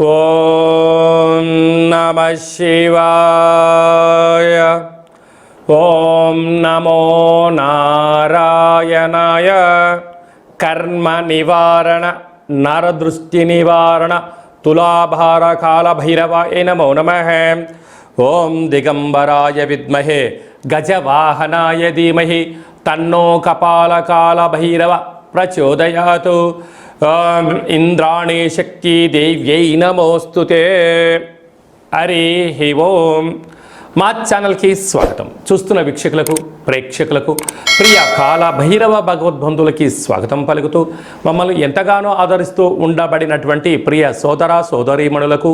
ఓం నమ శివాయ. ఓం నమో నారాయణాయ. కర్మ నివారణ నరదృష్టి నివారణ తులాభార కాళభైరవాయ నమో నమ. ఓం దిగంబరాయ విద్మహే గజవాహనాయ ధీమహి తన్నో కపాలకాళభైరవ ప్రచోదయాతు. ఇంద్రాణి శక్తి దేవ్యై నమోస్తుతే అరే హి ఓం. మా ఛానల్కి స్వాగతం. చూస్తున్న వీక్షకులకు ప్రేక్షకులకు ప్రియ కాల భైరవ భగవద్బంధులకి స్వాగతం పలుకుతూ మమ్మల్ని ఎంతగానో ఆదరిస్తూ ఉండబడినటువంటి ప్రియ సోదర సోదరీమణులకు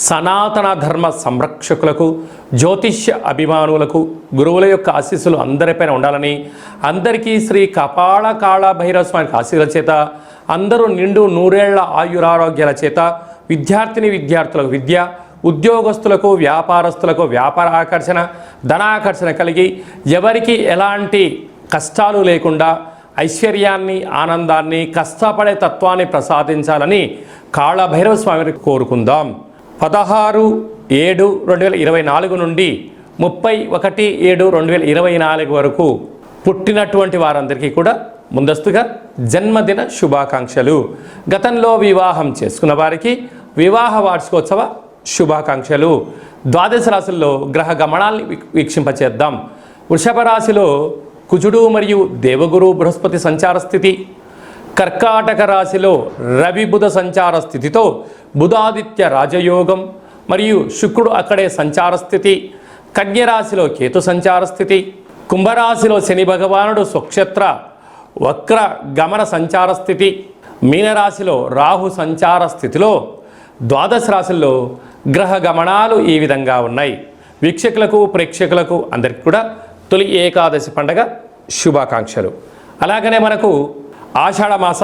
సనాతన ధర్మ సంరక్షకులకు జ్యోతిష్య అభిమానులకు గురువుల యొక్క ఆశీస్సులు అందరిపైన ఉండాలని అందరికీ శ్రీ కపాళ కాళ భైరవ స్వామికి ఆశీర్వచేత చేత అందరూ నిండు నూరేళ్ళ ఆయురారోగ్యాల చేత విద్యార్థిని విద్యార్థులకు విద్య ఉద్యోగస్తులకు వ్యాపారస్తులకు వ్యాపార ఆకర్షణ ధనాకర్షణ కలిగి ఎవరికి ఎలాంటి కష్టాలు లేకుండా ఐశ్వర్యాన్ని ఆనందాన్ని కష్టపడే తత్వాన్ని ప్రసాదించాలని కాళభైరవ స్వామిని కోరుకుందాం. పదహారు ఏడు రెండు వేల ఇరవై నాలుగు నుండి ముప్పై ఒకటి ఏడు రెండు వేల ఇరవై నాలుగు వరకు పుట్టినటువంటి వారందరికీ కూడా ముందస్తుగా జన్మదిన శుభాకాంక్షలు. గతంలో వివాహం చేసుకున్న వారికి వివాహ వార్షికోత్సవ శుభాకాంక్షలు. ద్వాదశ రాశుల్లో గ్రహ గమనాల్ని వీక్షింపచేద్దాం. వృషభ రాశిలో కుజుడు మరియు దేవగురు బృహస్పతి సంచార స్థితి. కర్కాటక రాశిలో రవి బుధ సంచార స్థితితో బుధాదిత్య రాజయోగం మరియు శుక్రుడు అక్కడే సంచార స్థితి. కన్యరాశిలో కేతు సంచార స్థితి. కుంభరాశిలో శని భగవానుడు స్వక్షేత్ర వక్ర గమన సంచార స్థితి. మీనరాశిలో రాహు సంచార స్థితిలో ద్వాదశ రాశుల్లో గ్రహ గమనాలు ఈ విధంగా ఉన్నాయి. వీక్షకులకు ప్రేక్షకులకు అందరికీ కూడా తొలి ఏకాదశి పండగ శుభాకాంక్షలు. అలాగనే మనకు ఆషాఢమాస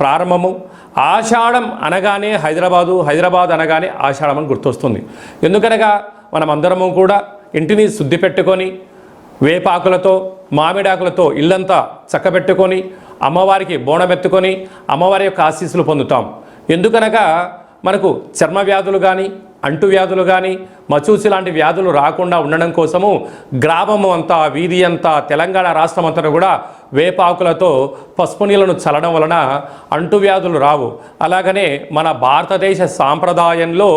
ప్రారంభము. ఆషాఢం అనగానే హైదరాబాదు హైదరాబాద్ అనగానే ఆషాఢం అని గుర్తొస్తుంది. ఎందుకనగా మనమందరము కూడా ఇంటిని శుద్ధి పెట్టుకొని వేపాకులతో మామిడాకులతో ఇల్లంతా చక్కబెట్టుకొని అమ్మవారికి బోనమెత్తుకొని అమ్మవారి యొక్క ఆశీస్సులు పొందుతాం. ఎందుకనగా మనకు చర్మ వ్యాధులు కానీ అంటు వ్యాధులు కానీ మచూసి లాంటి వ్యాధులు రాకుండా ఉండడం కోసము గ్రామము అంతా వీధి అంతా తెలంగాణ రాష్ట్రం అంతా కూడా వేపాకులతో పసుపు నీళ్ళను చల్లడం వలన అంటువ్యాధులు రావు. అలాగనే మన భారతదేశ సాంప్రదాయంలో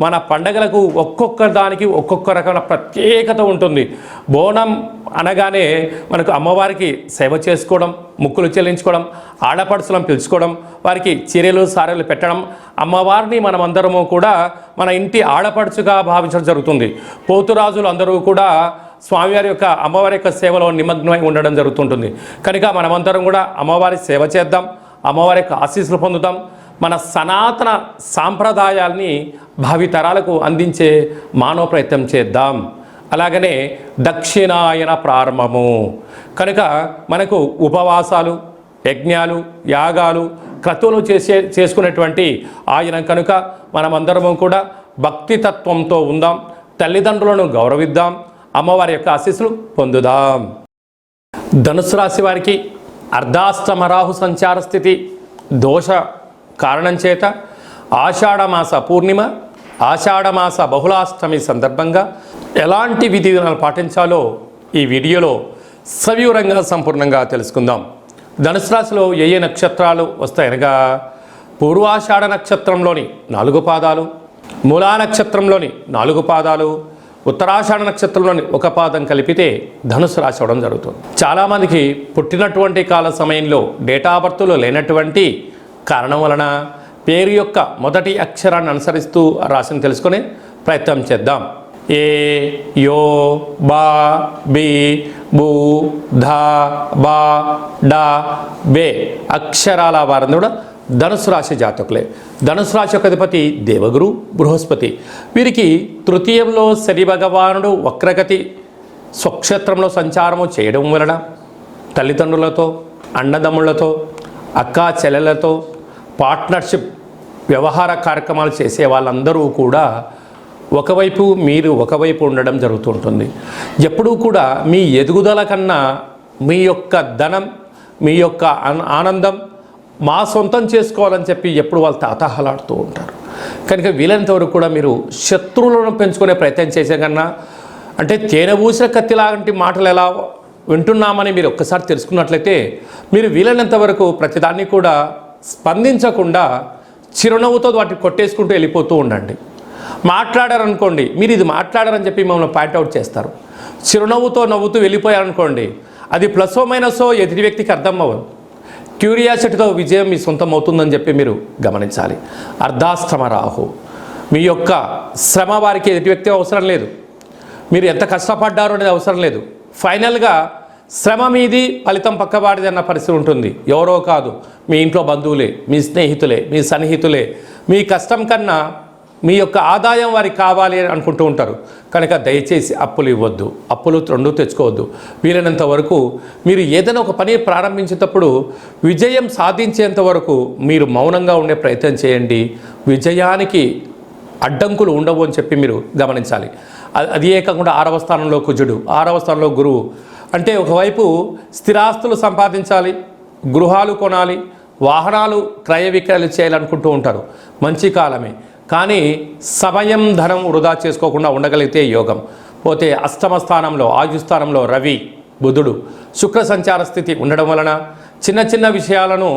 మన పండగలకు ఒక్కొక్క దానికి ఒక్కొక్క రకమైన ప్రత్యేకత ఉంటుంది. బోనం అనగానే మనకు అమ్మవారికి సేవ చేసుకోవడం ముక్కులు చెల్లించుకోవడం ఆడపడుచులను పిలుచుకోవడం వారికి చీరలు సారెలు పెట్టడం అమ్మవారిని మనమందరము కూడా మన ఇంటి ఆడపడుచుగా భావించడం జరుగుతుంది. పోతురాజులు అందరూ కూడా స్వామివారి యొక్క అమ్మవారి యొక్క సేవలో నిమగ్నమై ఉండడం జరుగుతుంటుంది. కనుక మనమందరం కూడా అమ్మవారి సేవ చేద్దాం అమ్మవారి యొక్క ఆశీస్సులు పొందుతాం మన సనాతన సాంప్రదాయాల్ని భావితరాలకు అందించే మానవ ప్రయత్నం చేద్దాం. అలాగనే దక్షిణాయన ప్రారంభము. కనుక మనకు ఉపవాసాలు యజ్ఞాలు యాగాలు క్రతువులు చేసే చేసుకునేటువంటి ఆయన కనుక మనమందరము కూడా భక్తి తత్వంతో ఉందాం తల్లిదండ్రులను గౌరవిద్దాం అమ్మవారి యొక్క ఆశీస్సులు పొందుదాం. ధనుసు రాశి వారికి అర్ధాష్టమ రాహు సంచార స్థితి దోష కారణం చేత ఆషాఢమాస పూర్ణిమ ఆషాఢమాస బహుళాష్టమి సందర్భంగా ఎలాంటి విధి విధానాలు పాటించాలో ఈ వీడియోలో సవివరంగా సంపూర్ణంగా తెలుసుకుందాం. ధనుసు రాశిలో ఏ ఏ నక్షత్రాలు వస్తాయనగా పూర్వాషాఢ నక్షత్రంలోని నాలుగు పాదాలు మూలా నక్షత్రంలోని నాలుగు పాదాలు ఉత్తరాషాఢ నక్షత్రంలోని ఒక పాదం కలిపితే ధనుసు రాశి అవడం జరుగుతుంది. చాలామందికి పుట్టినటువంటి కాల సమయంలో డేటా బర్త్లో లేనటువంటి కారణం వలన పేరు యొక్క మొదటి అక్షరాన్ని అనుసరిస్తూ రాశిని తెలుసుకునే ప్రయత్నం చేద్దాం. ఏ యో బా బి బూ ధా బా డా బే అక్షరాల వారిని కూడా ధనుసు రాశి జాతకులే. ధనుసు రాశి యొక్క అధిపతి దేవగురు బృహస్పతి. వీరికి తృతీయంలో శని భగవానుడు వక్రగతి స్వక్షేత్రంలో సంచారము చేయడం వలన తల్లిదండ్రులతో అన్నదమ్ములతో అక్కా చెల్లెలతో పార్ట్నర్షిప్ వ్యవహార కార్యక్రమాలు చేసే వాళ్ళందరూ కూడా ఒకవైపు మీరు ఒకవైపు ఉండడం జరుగుతుంటుంది. ఎప్పుడూ కూడా మీ ఎదుగుదల కన్నా మీ యొక్క ధనం మీ యొక్క ఆనందం మా సొంతం చేసుకోవాలని చెప్పి ఎప్పుడు వాళ్ళు తాతాహలాడుతూ ఉంటారు. కనుక వీలైనంత వరకు కూడా మీరు శత్రువులను పెంచుకునే ప్రయత్నం చేసే కన్నా అంటే తేనె పూసిన కత్తి లాంటి మాటలు ఎలా వింటున్నామని మీరు ఒక్కసారి తెలుసుకున్నట్లయితే మీరు వీలైనంత వరకు ప్రతిదాన్ని కూడా స్పందించకుండా చిరునవ్వుతో వాటిని కొట్టేసుకుంటూ వెళ్ళిపోతూ ఉండండి. మాట్లాడారనుకోండి మీరు ఇది మాట్లాడారని చెప్పి మమ్మల్ని పాయింట్అవుట్ చేస్తారు. చిరునవ్వుతో నవ్వుతూ వెళ్ళిపోయారనుకోండి అది ప్లస్ ఓ మైనసో ఎదుటి వ్యక్తికి అర్థం అవ్వదు. క్యూరియాసిటీతో విజయం మీ సొంతం అవుతుందని చెప్పి మీరు గమనించాలి. అర్ధాశ్రమ రాహు మీ యొక్క శ్రమ వారికి ఎదుటి వ్యక్తి అవసరం లేదు. మీరు ఎంత కష్టపడ్డారో అనేది అవసరం లేదు. ఫైనల్గా శ్రమ మీది ఫలితం పక్కవాడిది అన్న పరిస్థితి ఉంటుంది. ఎవరో కాదు. మీ ఇంట్లో బంధువులే మీ స్నేహితులే మీ సన్నిహితులే. మీ కష్టం కన్నా మీ యొక్క ఆదాయం వారికి కావాలి అని అనుకుంటూ ఉంటారు. కనుక దయచేసి అప్పులు ఇవ్వద్దు. అప్పులు రెండు తెచ్చుకోవద్దు. వీలైనంత వరకు మీరు ఏదైనా ఒక పని ప్రారంభించేటప్పుడు విజయం సాధించేంత వరకు మీరు మౌనంగా ఉండే ప్రయత్నం చేయండి. విజయానికి అడ్డంకులు ఉండవు అని చెప్పి మీరు గమనించాలి. అది ఏ కాకుండా ఆరవ స్థానంలో కుజుడు ఆరవ స్థానంలో గురువు. అంటే ఒకవైపు స్థిరాస్తులు సంపాదించాలి గృహాలు కొనాలి వాహనాలు క్రయ విక్రయాలు చేయాలనుకుంటూ ఉంటారు. మంచి కాలమే. కానీ సమయం ధనం వృధా చేసుకోకుండా ఉండగలిగితే యోగం. పోతే అష్టమ స్థానంలో ఆయుస్థానంలో రవి బుధుడు శుక్ర సంచార స్థితి ఉండడం వలన చిన్న చిన్న విషయాలను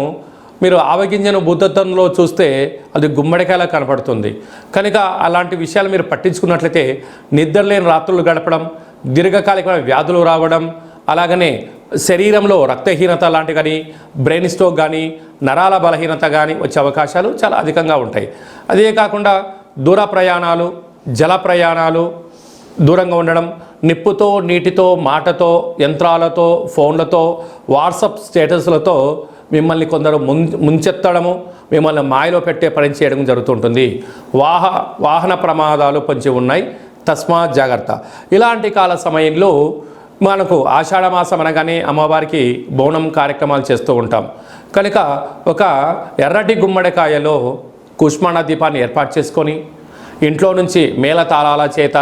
మీరు ఆవగింజను బుద్ధత్వంలో చూస్తే అది గుమ్మడికాయలా కనపడుతుంది. కనుక అలాంటి విషయాలు మీరు పట్టించుకున్నట్లయితే నిద్రలేని రాత్రులు గడపడం దీర్ఘకాలికమైన వ్యాధులు రావడం అలాగనే శరీరంలో రక్తహీనత లాంటి కానీ బ్రెయిన్ స్ట్రోక్ కానీ నరాల బలహీనత కానీ వచ్చే అవకాశాలు చాలా అధికంగా ఉంటాయి. అదే కాకుండా దూర ప్రయాణాలు జల ప్రయాణాలు దూరంగా ఉండడం నిప్పుతో నీటితో మాటతో యంత్రాలతో ఫోన్లతో వాట్సప్ స్టేటస్లతో మిమ్మల్ని కొందరు ముం ముంచెత్తడము మిమ్మల్ని మాయలో పెట్టే పని చేయడం జరుగుతుంటుంది. వాహ వాహన ప్రమాదాలు పొంచి ఉన్నాయి. తస్మాత్ జాగ్రత్త. ఇలాంటి కాల సమయంలో మనకు ఆషాఢమాసం అనగానే అమ్మవారికి బోనం కార్యక్రమాలు చేస్తూ ఉంటాం. కనుక ఒక ఎర్రటి గుమ్మడికాయలో కుష్మాణ దీపాన్ని ఏర్పాటు చేసుకొని ఇంట్లో నుంచి మేళ తాళాల చేత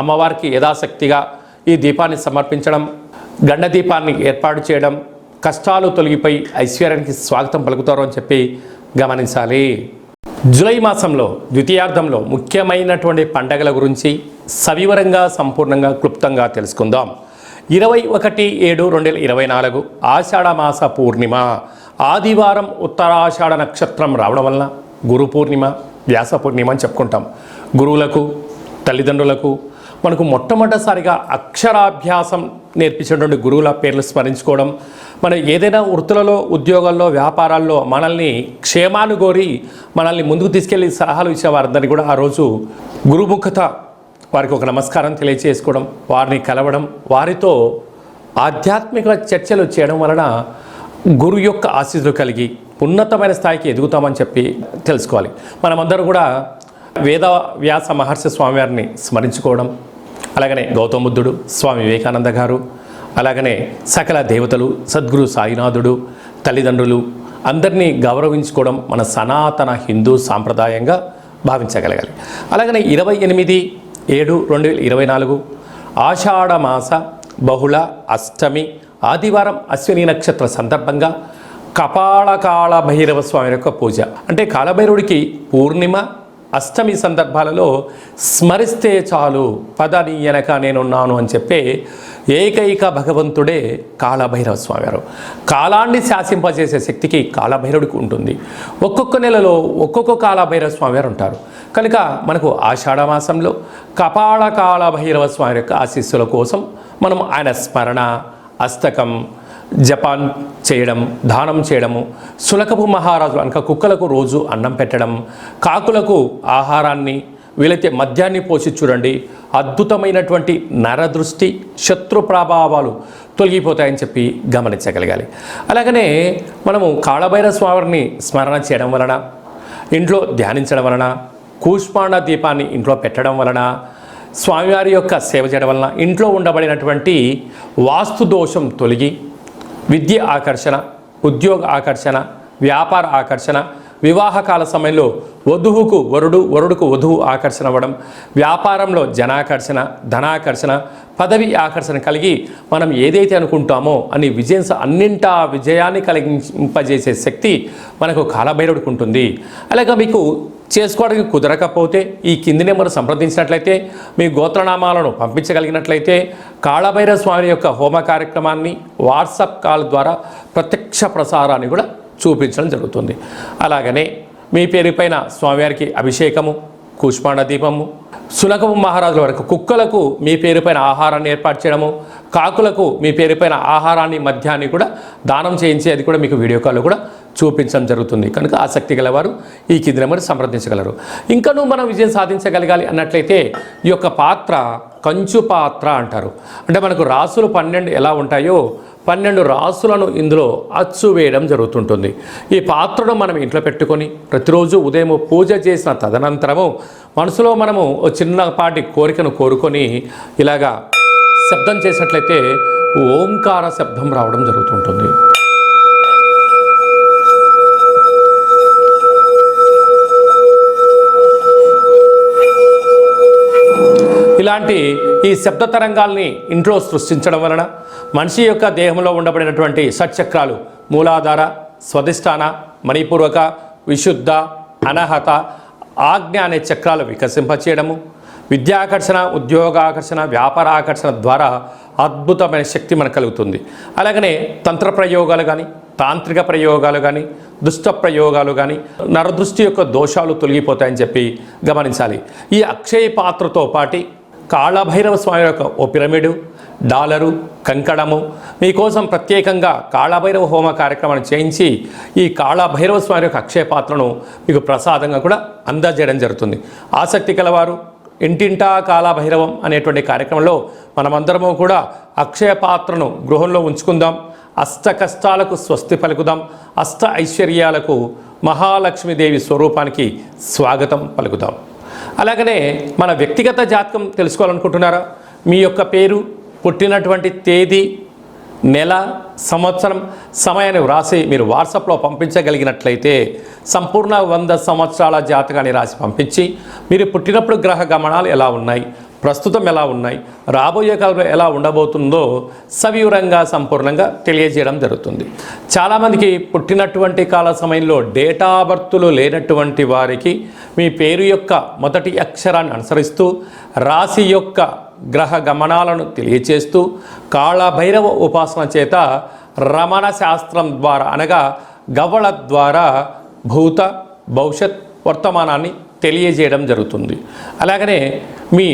అమ్మవారికి యథాశక్తిగా ఈ దీపాన్ని సమర్పించడం గండ దీపాన్ని ఏర్పాటు చేయడం కష్టాలు తొలగిపోయి ఐశ్వర్యానికి స్వాగతం పలుకుతారు అని చెప్పి గమనించాలి. జూలై మాసంలో ద్వితీయార్థంలో ముఖ్యమైనటువంటి పండగల గురించి సవివరంగా సంపూర్ణంగా క్లుప్తంగా తెలుసుకుందాం. ఇరవై ఒకటి ఏడు రెండు వేల ఇరవై నాలుగు ఆషాఢ మాస పూర్ణిమ. ఆదివారం ఉత్తరాషాఢ నక్షత్రం రావడం వలన గురు పూర్ణిమ వ్యాస పూర్ణిమ అని చెప్పుకుంటాం. గురువులకు తల్లిదండ్రులకు మనకు మొట్టమొదటిసారిగా అక్షరాభ్యాసం నేర్పించినటువంటి గురువుల పేర్లు స్మరించుకోవడం మన ఏదైనా వృత్తులలో ఉద్యోగాల్లో వ్యాపారాల్లో మనల్ని క్షేమాలు కోరి మనల్ని ముందుకు తీసుకెళ్ళి సలహాలు ఇచ్చే వారందరినీ కూడా ఆ రోజు గురుముఖత వారికి ఒక నమస్కారం తెలియచేసుకోవడం వారిని కలవడం వారితో ఆధ్యాత్మిక చర్చలు చేయడం వలన గురు యొక్క ఆశీస్సులు కలిగి ఉన్నతమైన స్థాయికి ఎదుగుతామని చెప్పి తెలుసుకోవాలి. మనమందరం కూడా వేద వ్యాస మహర్షి స్వామివారిని స్మరించుకోవడం అలాగనే గౌతమ బుద్ధుడు స్వామి వివేకానంద గారు అలాగనే సకల దేవతలు సద్గురు సాయినాథుడు తల్లిదండ్రులు అందరినీ గౌరవించుకోవడం మన సనాతన హిందూ సాంప్రదాయంగా భావించగలగాలి. అలాగనే ఇరవై ఎనిమిది ఏడు రెండు వేల ఇరవై నాలుగు ఆషాఢమాస బహుళ అష్టమి ఆదివారం అశ్విని నక్షత్ర సందర్భంగా కపాళకాళ భైరవ స్వామి యొక్క పూజ. అంటే కాలభైరవుడికి పూర్ణిమ అష్టమి సందర్భాలలో స్మరిస్తే చాలు పద నీ వెనక నేనున్నాను అని చెప్పే ఏకైక భగవంతుడే కాళభైరవ స్వామివారు కాలాన్ని శాసింపజేసే శక్తికి కాళభైరవుడికి ఉంటుంది. ఒక్కొక్క నెలలో ఒక్కొక్క కాళభైరవ స్వామివారు ఉంటారు. కనుక మనకు ఆషాఢ మాసంలో కపాళ కాళభైరవ స్వామి యొక్క ఆశీస్సుల కోసం మనం ఆయన స్మరణ అస్తకం జపాన్ చేయడం దానం చేయడము సులకపు మహారాజు అనక కుక్కలకు రోజు అన్నం పెట్టడం కాకులకు ఆహారాన్ని వీలైతే మద్యాన్ని పోసి చూడండి. అద్భుతమైనటువంటి నరదృష్టి శత్రు ప్రభావాలు తొలగిపోతాయని చెప్పి గమనించగలగాలి. అలాగనే మనము కాళభైర స్వామిని స్మరణ చేయడం వలన ఇంట్లో ధ్యానించడం వలన కూష్మాండ దీపాన్ని ఇంట్లో పెట్టడం వలన స్వామివారి యొక్క సేవ చేయడం వలన ఇంట్లో ఉండబడినటువంటి వాస్తు దోషం తొలగి విద్య ఆకర్షణ ఉద్యోగ ఆకర్షణ వ్యాపార ఆకర్షణ వివాహకాల సమయంలో వధువుకు వరుడు వరుడుకు వధువు ఆకర్షణ అవ్వడం వ్యాపారంలో జనాకర్షణ ధనాకర్షణ పదవి ఆకర్షణ కలిగి మనం ఏదైతే అనుకుంటామో అని విజయం అన్నింటా విజయాన్ని కలిగింపజేసే శక్తి మనకు కాలభైరవుడికి ఉంటుంది. అలాగే మీకు చేసుకోవడానికి కుదరకపోతే ఈ కింది నెంబర్ సంప్రదించినట్లయితే మీ గోత్రనామాలను పంపించగలిగినట్లయితే కాళభైరవ స్వామి యొక్క హోమ కార్యక్రమాన్ని వాట్సాప్ కాల్ ద్వారా ప్రత్యక్ష ప్రసారాన్ని కూడా చూపించడం జరుగుతుంది. అలాగనే మీ పేరుపైన స్వామివారికి అభిషేకము కూష్మాండ దీపము సునకము మహారాజుల వరకు కుక్కలకు మీ పేరుపైన ఆహారాన్ని ఏర్పాటు చేయడము కాకులకు మీ పేరుపైన ఆహారాన్ని మధ్యాన్ని కూడా దానం చేయించి అది కూడా మీకు వీడియో కాల్లో కూడా చూపించడం జరుగుతుంది. కనుక ఆసక్తి గలవారు ఈ కింది నెంబర్ సంప్రదించగలరు. ఇంకనూ మనం విజయం సాధించగలగాలి అన్నట్లయితే ఈ యొక్క పాత్ర కంచు పాత్ర అంటారు. అంటే మనకు రాసులు పన్నెండు ఎలా ఉంటాయో పన్నెండు రాసులను ఇందులో అచ్చు వేయడం జరుగుతుంటుంది. ఈ పాత్రను మనం ఇంట్లో పెట్టుకొని ప్రతిరోజు ఉదయం పూజ చేసిన తదనంతరము మనసులో మనము ఓ చిన్నపాటి కోరికను కోరుకొని ఇలాగా శబ్దం చేసినట్లయితే ఓంకార శబ్దం రావడం జరుగుతుంటుంది. ఇలాంటి ఈ శబ్ద తరంగాల్ని ఇంట్లో సృష్టించడం వలన మనిషి యొక్క దేహంలో ఉండబడినటువంటి షట్చక్రాలు మూలాధార స్వధిష్టాన మణిపూర్వక విశుద్ధ అనహత ఆజ్ఞ అనే చక్రాలు వికసింపచేయడము విద్యాకర్షణ ఉద్యోగాకర్షణ వ్యాపార ఆకర్షణ ద్వారా అద్భుతమైన శక్తి మనకు కలుగుతుంది. అలాగనే తంత్ర ప్రయోగాలు కానీ తాంత్రిక ప్రయోగాలు కానీ దుష్ట ప్రయోగాలు కానీ నరదృష్టి యొక్క దోషాలు తొలగిపోతాయని చెప్పి గమనించాలి. ఈ అక్షయ పాత్రతో పాటి కాళభైరవ స్వామి యొక్క ఓ పిరమిడు డాలరు కంకణము మీకోసం ప్రత్యేకంగా కాళభైరవ హోమ కార్యక్రమాన్ని చేయించి ఈ కాళభైరవ స్వామి యొక్క అక్షయ పాత్రను మీకు ప్రసాదంగా కూడా అందజేయడం జరుగుతుంది. ఆసక్తి కలవారు ఇంటింటా కాళభైరవం అనేటువంటి కార్యక్రమంలో మనమందరము కూడా అక్షయ పాత్రను గృహంలో ఉంచుకుందాం అష్ట కష్టాలకు స్వస్తి పలుకుదాం అష్ట ఐశ్వర్యాలకు మహాలక్ష్మీదేవి స్వరూపానికి స్వాగతం పలుకుదాం. అలాగనే మన వ్యక్తిగత జాతకం తెలుసుకోవాలనుకుంటున్నారా? మీ యొక్క పేరు పుట్టినటువంటి తేదీ నెల సంవత్సరం సమయాన్ని వ్రాసి మీరు వాట్సాప్లో పంపించగలిగినట్లయితే సంపూర్ణ వంద సంవత్సరాల జాతకాన్ని రాసి పంపించి మీరు పుట్టినప్పుడు గ్రహ గమనాలు ఎలా ఉన్నాయి? ప్రస్తుతం ఎలా ఉన్నాయి? రాబోయే కాలంలో ఎలా ఉండబోతుందో సవివరంగా సంపూర్ణంగా తెలియజేయడం జరుగుతుంది. చాలామందికి పుట్టినటువంటి కాల సమయంలో డేటా బర్తులు లేనటువంటి వారికి మీ పేరు యొక్క మొదటి అక్షరాన్ని అనుసరిస్తూ రాశి యొక్క గ్రహ గమనాలను తెలియచేస్తూ కాళభైరవ ఉపాసన చేత రమణ శాస్త్రం ద్వారా అనగా గవళ ద్వారా భూత భవిష్యత్ వర్తమానాన్ని తెలియజేయడం జరుగుతుంది. అలాగనే మీ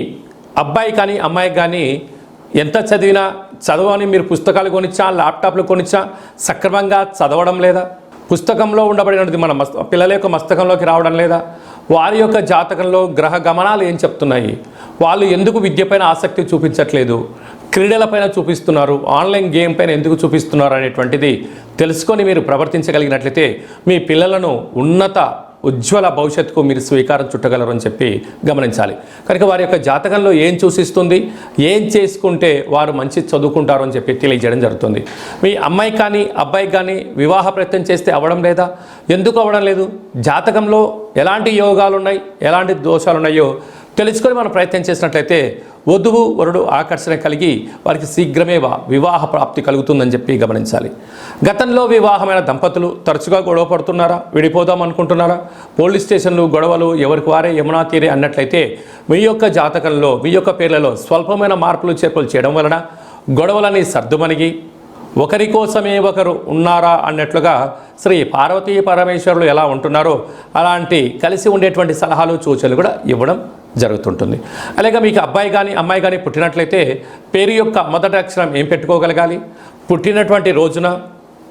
అబ్బాయి కానీ అమ్మాయి కానీ ఎంత చదివినా చదవని మీరు పుస్తకాలు కొనిచ్చా ల్యాప్టాప్లు కొనిచ్చా సక్రమంగా చదవడం లేదా? పుస్తకంలో ఉండబడినది మన మస్త పిల్లల యొక్క మస్తకంలోకి రావడం లేదా? వారి యొక్క జాతకంలో గ్రహ గమనాలు ఏం చెప్తున్నాయి? వాళ్ళు ఎందుకు విద్యపైన ఆసక్తి చూపించట్లేదు? క్రీడలపైన చూపిస్తున్నారు? ఆన్లైన్ గేమ్ పైన ఎందుకు చూపిస్తున్నారు అనేటువంటిది తెలుసుకొని మీరు ప్రవర్తించగలిగినట్లయితే మీ పిల్లలను ఉన్నత ఉజ్వల భవిష్యత్తుకు మీరు స్వీకారం చుట్టగలరు అని చెప్పి గమనించాలి. కనుక వారి యొక్క జాతకంలో ఏం సూచిస్తుంది ఏం చేసుకుంటే వారు మంచి చదువుకుంటారు అని చెప్పి తెలియజేయడం జరుగుతుంది. మీ అమ్మాయి కానీ అబ్బాయి కానీ వివాహ ప్రయత్నం చేస్తే అవ్వడం లేదా? ఎందుకు అవ్వడం లేదు? జాతకంలో ఎలాంటి యోగాలు ఉన్నాయి ఎలాంటి దోషాలు ఉన్నాయో తెలుసుకొని మనం ప్రయత్నం చేసినట్లయితే వధువు వరుడు ఆకర్షణ కలిగి వారికి శీఘ్రమే వివాహ ప్రాప్తి కలుగుతుందని చెప్పి గమనించాలి. గతంలో వివాహమైన దంపతులు తరచుగా గొడవ పడుతున్నారా? విడిపోదాం అనుకుంటున్నారా? పోలీస్ స్టేషన్లు గొడవలు ఎవరికి వారే యమునా తీరే అన్నట్లయితే మీ యొక్క జాతకంలో మీ యొక్క పేర్లలో స్వల్పమైన మార్పులు చేర్పులు చేయడం వలన గొడవలని సర్దుమణిగి ఒకరి కోసమే ఒకరు ఉన్నారా అన్నట్లుగా శ్రీ పార్వతీ పరమేశ్వరులు ఎలా ఉంటున్నారో అలాంటి కలిసి ఉండేటువంటి సలహాలు సూచనలు కూడా ఇవ్వడం జరుగుతుంటుంది. అలాగే మీకు అబ్బాయి కానీ అమ్మాయి కానీ పుట్టినట్లయితే పేరు యొక్క మొదటి అక్షరం ఏం పెట్టుకోగలగాలి? పుట్టినటువంటి రోజున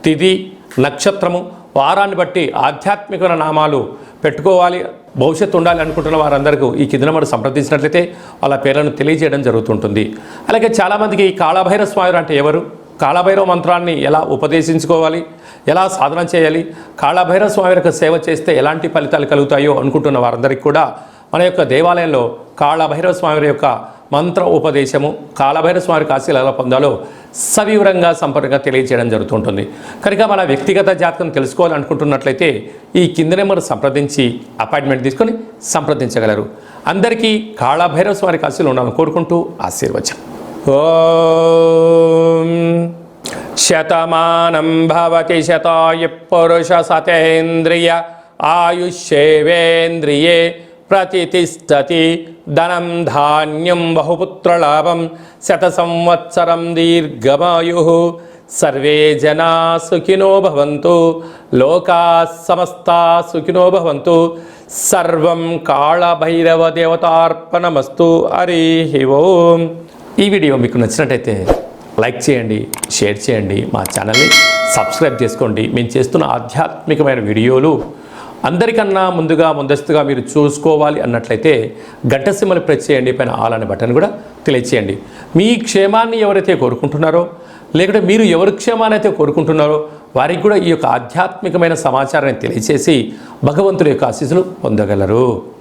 తిథి నక్షత్రము వారాన్ని బట్టి ఆధ్యాత్మిక నామాలు పెట్టుకోవాలి. భవిష్యత్తు ఉండాలి అనుకుంటున్న వారందరికీ ఈ కింద మనం సంప్రదించినట్లయితే వాళ్ళ పేర్లను తెలియజేయడం జరుగుతుంటుంది. అలాగే చాలామందికి ఈ కాళభైరవ స్వామి అంటే ఎవరు? కాళభైరవ మంత్రాన్ని ఎలా ఉపదేశించుకోవాలి? ఎలా సాధన చేయాలి? కాళభైరవ స్వామి యొక్క సేవ చేస్తే ఎలాంటి ఫలితాలు కలుగుతాయో అనుకుంటున్న వారందరికీ కూడా మన యొక్క దేవాలయంలో కాళభైరవ స్వామి యొక్క మంత్ర ఉపదేశము కాళభైరవ స్వామి కాశీలు ఎలా పొందాలో సవివరంగా సంపూర్ణంగా తెలియజేయడం జరుగుతుంటుంది. కనుక మన వ్యక్తిగత జాతకం తెలుసుకోవాలనుకుంటున్నట్లయితే ఈ కింద నెంబర్ సంప్రదించి అపాయింట్మెంట్ తీసుకొని సంప్రదించగలరు. అందరికీ కాళభైరవ స్వామి కాశీలు ఉండాలని కోరుకుంటూ ఆశీర్వచనం. ఓం శతమానం భవతి శతాయు పురుష సతేంద్రియ ఆయుష్యేవేంద్రియే ప్రతిష్టతి ధనం ధాన్యం బహుపుత్రలాభం శత సంవత్సరం దీర్ఘమాయు సర్వే జనా సుఖినో భవంతు లోకా సమస్తా సుఖినో భవంతు సర్వం కాళభైరవ దేవతార్పణమస్తు హరి ఓం ఈ వీడియో మీకు నచ్చినట్టయితే లైక్ చేయండి షేర్ చేయండి మా ఛానల్ని సబ్స్క్రైబ్ చేసుకోండి. మేము చేస్తున్న ఆధ్యాత్మికమైన వీడియోలు అందరికన్నా ముందుగా ముందస్తుగా మీరు చూసుకోవాలి అన్నట్లయితే గంట సింబల్ ప్రెస్ చేయండి పైన ఆల్ అనే బటన్ కూడా తెలియచేయండి. మీ క్షేమాన్ని ఎవరైతే కోరుకుంటున్నారో లేకుంటే మీరు ఎవరి క్షేమాన్ని అయితే కోరుకుంటున్నారో వారికి కూడా ఈ యొక్క ఆధ్యాత్మికమైన సమాచారాన్ని తెలియచేసి భగవంతుడి యొక్క ఆశీస్సులు పొందగలరు.